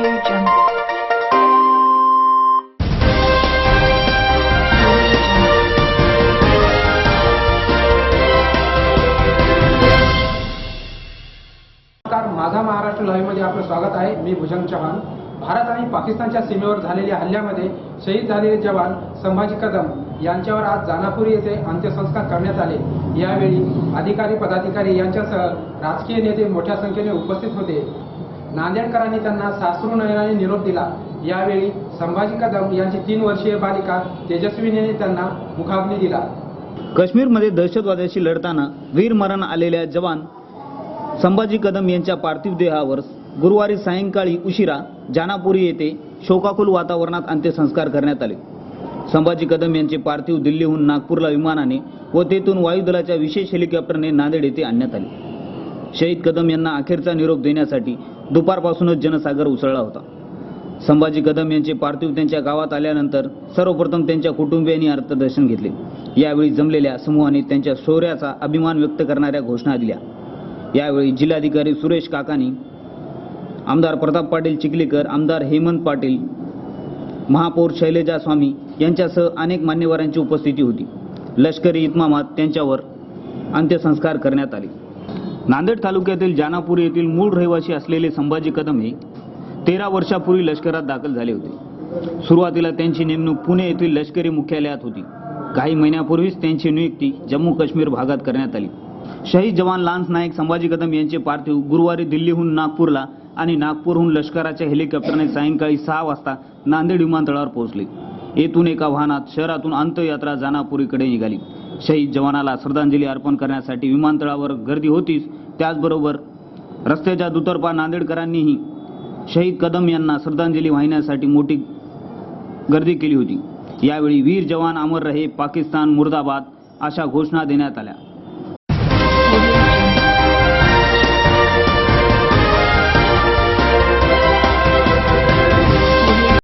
माझा महाराष्ट्र लाईव्हमध्ये आपलं स्वागत आहे. मी भुजंग चव्हाण. भारत आणि पाकिस्तानच्या सीमेवर झालेल्या हल्ल्यामध्ये शहीद झालेले जवान संभाजी कदम यांच्यावर आज जानापुरी येथे अंत्यसंस्कार करण्यात आले. यावेळी अधिकारी पदाधिकारी यांच्यासह राजकीय नेते मोठ्या संख्येने उपस्थित होते. नांदेडकरांनी त्यांना सासरू नयनाने निरोप दिला. यावेळी संभाजी कदम यांची तीन वर्षीय बालिका तेजस्वीने त्यांना मुखाग्नी दिला. काश्मीरमध्ये दहशतवाद्याशी लढताना वीरमरण आलेल्या जवान संभाजी कदम यांच्या पार्थिव देहावर गुरुवारी सायंकाळी उशिरा जानापुरी येथे शोकाकुल वातावरणात अंत्यसंस्कार करण्यात आले. संभाजी कदम यांचे पार्थिव दिल्लीहून नागपूरला विमानाने व तेथून वायुदलाच्या विशेष हेलिकॉप्टरने नांदेड येथे आणण्यात आले. शहीद कदम यांना अखेरचा निरोप देण्यासाठी दुपारपासूनच जनसागर उसळला होता. संभाजी कदम यांचे पार्थिव त्यांच्या गावात आल्यानंतर सर्वप्रथम त्यांच्या कुटुंबियांनी अर्थदर्शन घेतले. यावेळी जमलेल्या समूहाने त्यांच्या शौर्याचा अभिमान व्यक्त करणाऱ्या घोषणा दिल्या. यावेळी जिल्हाधिकारी सुरेश काकानी आमदार प्रताप पाटील चिखलीकर आमदार हेमंत पाटील महापौर शैलेजा स्वामी यांच्यासह अनेक मान्यवरांची उपस्थिती होती. लष्करी इतमामात त्यांच्यावर अंत्यसंस्कार करण्यात आले. नांदेड तालुक्यातील जानापूर येथील मूळ रहिवासी असलेले संभाजी कदम हे तेरा वर्षापूर्वी लष्करात दाखल झाले होते. सुरुवातीला त्यांची नेमणूक पुणे येथील लष्करी मुख्यालयात होती. काही महिन्यापूर्वीच त्यांची नियुक्ती जम्मू काश्मीर भागात करण्यात आली. शहीद जवान लान्स नायक संभाजी कदम यांचे पार्थिव गुरुवारी दिल्लीहून नागपूरला आणि नागपूरहून लष्कराच्या हेलिकॉप्टरने सायंकाळी सहा वाजता नांदेड विमानतळावर पोहोचले. येथून एका वाहनात शहरातून अंत्ययात्रा जानापुरीकडे निघाली. शहीद जवानाला श्रद्धांजली अर्पण करण्यासाठी विमानतळावर गर्दी होतीच. त्याचबरोबर रस्त्याच्या दुतर्फा नांदेडकरांनीही शहीद कदम यांना श्रद्धांजली वाहिण्यासाठी मोठी गर्दी केली होती. यावेळी वीर जवान अमर रहे पाकिस्तान मुर्दाबाद अशा घोषणा देण्यात आल्या.